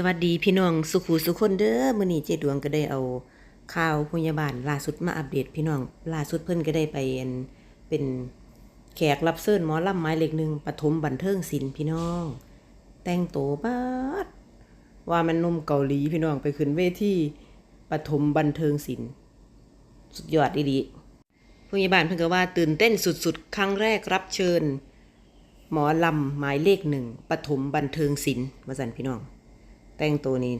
สวัสดีพี่น้องสุขูสุคนเด้อมื้อนี้เจดวงก็ได้เอาข่าวพยาบาลล่าสุดมาอัปเดตพี่น้องล่าสุดเพิ่นก็ได้ไปเป็นแขกรับเชิญหมอลำไม้เล็กหนึ่งปฐมบันเทิงศิลป์พี่น้อง แต่งโตวบาดว่ามันนุ่มเกาหลีพี่น้องไปขึ้นเวทีปฐมบันเทิงศิลป์สุดยอดดีๆพยาบาลเพิ่นก็ว่าตื่นเต้นสุดๆ ครั้งแรกรับเชิญ หมอลำหมายเลขหนึ่งปฐมบันเทิงศิลป์มาสั่นพี่น้อง แต่งตัวนี้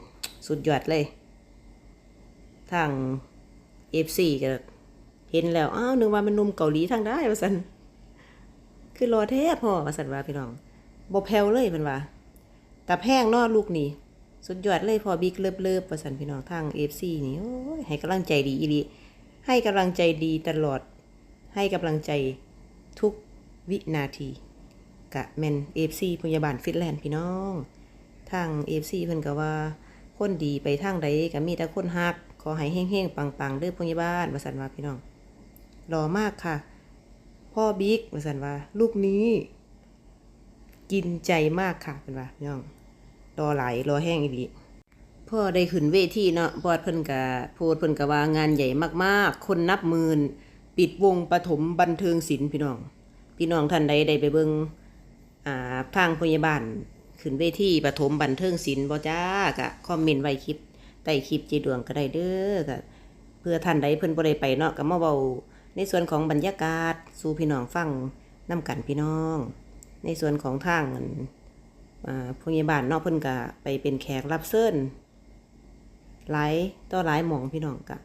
สุดยอดเลยทางเอฟซีก็เห็นแล้ว อ้าวนึกว่ามันนุ่มเกาหลีทางได้ว่าสันคือรอแท้พ่อว่าสันว่าพี่น้องบ่แผ่วเลยเพิ่นว่าแต่แพงนอลูกนี่สุดยอดเลยพอบิ๊กเลิบเลิบว่าสันพี่น้องทางเอฟซีนี่โอ้ยให้กำลังใจดีอีลีให้กำลังใจดีตลอด ให้กำลังใจทุกวินาทีกะแมนเอฟซีพยาบาลฟินแลนด์พี่น้อง ทางเอฟซีเพิ่นก็ว่า คนดีไปทางใดก็มีแต่คนฮัก ขอให้เฮงๆ ปังๆเด้อพยาบาลว่าสันว่าพี่น้องรอมากค่ะ พ่อบิ๊กว่าสันว่า ลูกนี้ กินใจมากค่ะเป็นว่าพี่น้องรอหลายรอแห้งอีกพ่อได้ขึ้นเวทีเนาะบอดเพิ่นกะโพดเพิ่นกะว่างานใหญ่มากๆ คนนับหมื่นปิดวงปฐมบันเทิงศิลป์พี่น้อง พี่น้องท่านใดได้ไปเบิ่งอ่าทางพยาบาล ขึ้นเวทีปฐมบันเทิงศิลป์บ่จ้ากะคอมเมนต์ไว้คลิปใต้คลิปเจดวงก็ได้เด้อกะเพื่อท่านใดเพิ่นบ่ได้ไปเนาะก็มาเว้าในส่วนของบรรยากาศสู่พี่น้องฟังนํกันพี่น้อง ในส่วนของทางอันอ่าพยาบาลเนาะเพิ่นก็ไปเป็นแขกรับเชิญหลายต่อหลายหมองพี่น้องกะ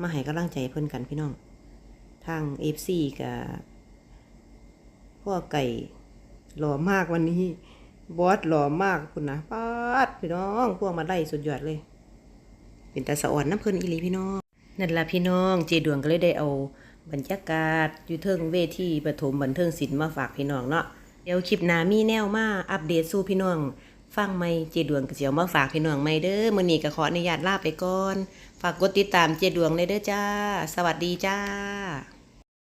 มาให้กำลังใจเพิ่นกันพี่น้อง ทาง FC กับพ่อไก่หล่อมากวันนี้ บอสหล่อมากคุณนะป้าดพี่น้องพวกมาไล่สุดยอดเลย เป็นตาสะอ่อนน้ำเพลินอีลีพี่น้องนั่นละพี่น้องเจดวงก็เลยได้เอาบรรยากาศอยู่เทิงเวทีปฐมบันเทิงศิลป์มาฝากพี่น้องเนาะเดี๋ยวคลิปหน้ามีแนวมาอัปเดตสู่พี่น้อง ฟังไหมเจดวงก็สิเอามาฝากพี่น้องไหมเด้อมื้อนีก็ขออนุญาตลาไปก่อน ฝากกดติดตามเจดวงเลยเด้อจ้า สวัสดีจ้า